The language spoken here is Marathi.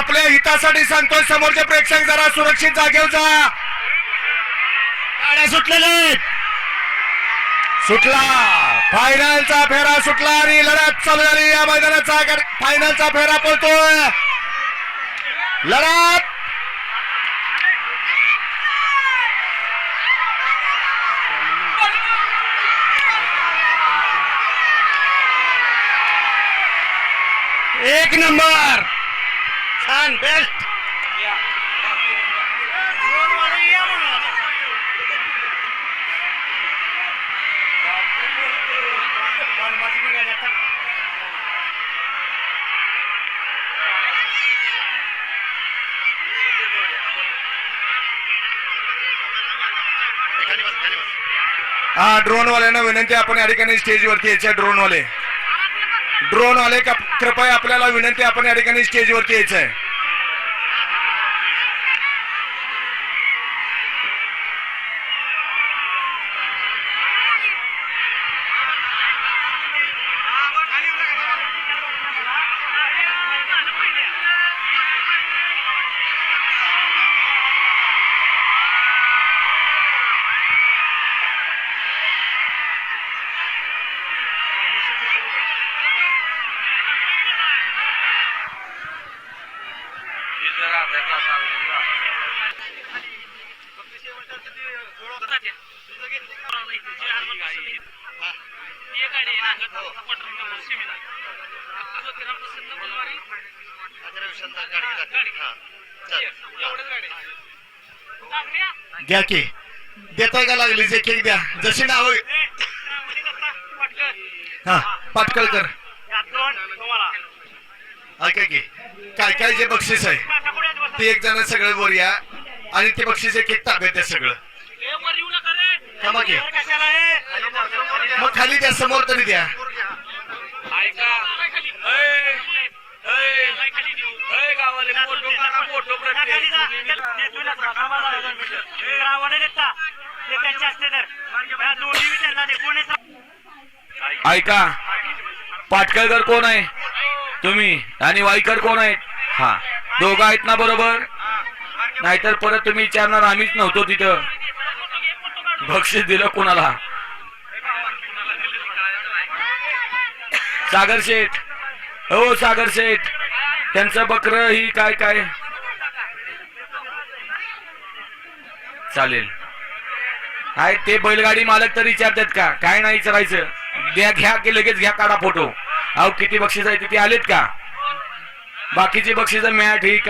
आपल्या हितासाठी सांगतोय समोरचे प्रेक्षक जरा सुरक्षित जागेवर जा. गाड्या सुटलेल्या आहेत. सुटला. फायनलचा फेरा सुटला आणि लढत चालू झाली. या मैदानाचा फायनलचा फेरा पळतोय. लढत. एक नंबर. छान बेस्ट हा ड्रोन वाल्यांना विनंती आपण या ठिकाणी स्टेजवरती यायच्या ड्रोन वाले. ड्रोन आले का- कृपया आपल्याला विनंती आपण या ठिकाणी स्टेजवरती यायचं आहे घ्या की. देताय का लागली जे केक द्या. जशी नाव हा पाटकळकर. ऐका की. काय काय जे बक्षीस आहे? ते एक जण सगळं वर या आणि ते बक्षीस एक एक ताब्यात द्या सगळं. मग खाली द्या समोर तरी द्या. ऐका. पाटकळकर कोण आहे? तुम्ही. आणि वाईकर कोण आहेत? हा. दोघं आहेत ना बरोबर? नाहीतर परत तुम्ही विचारणार आम्हीच नव्हतो तिथं. बक्षीस दिलं कोणाला? सागर शेठ. हो सागर शेठ. त्यांचं बकर ही काय काय? चालेल. आहे ते बैलगाडी मालक तर विचारतात का? काय नाही विचारायचं. द्या घ्या की लगेच घ्या काढा फोटो. अहो किती बक्षीस आहे तिथे आलेत का? बाकीची बक्षीस मॅट ही काय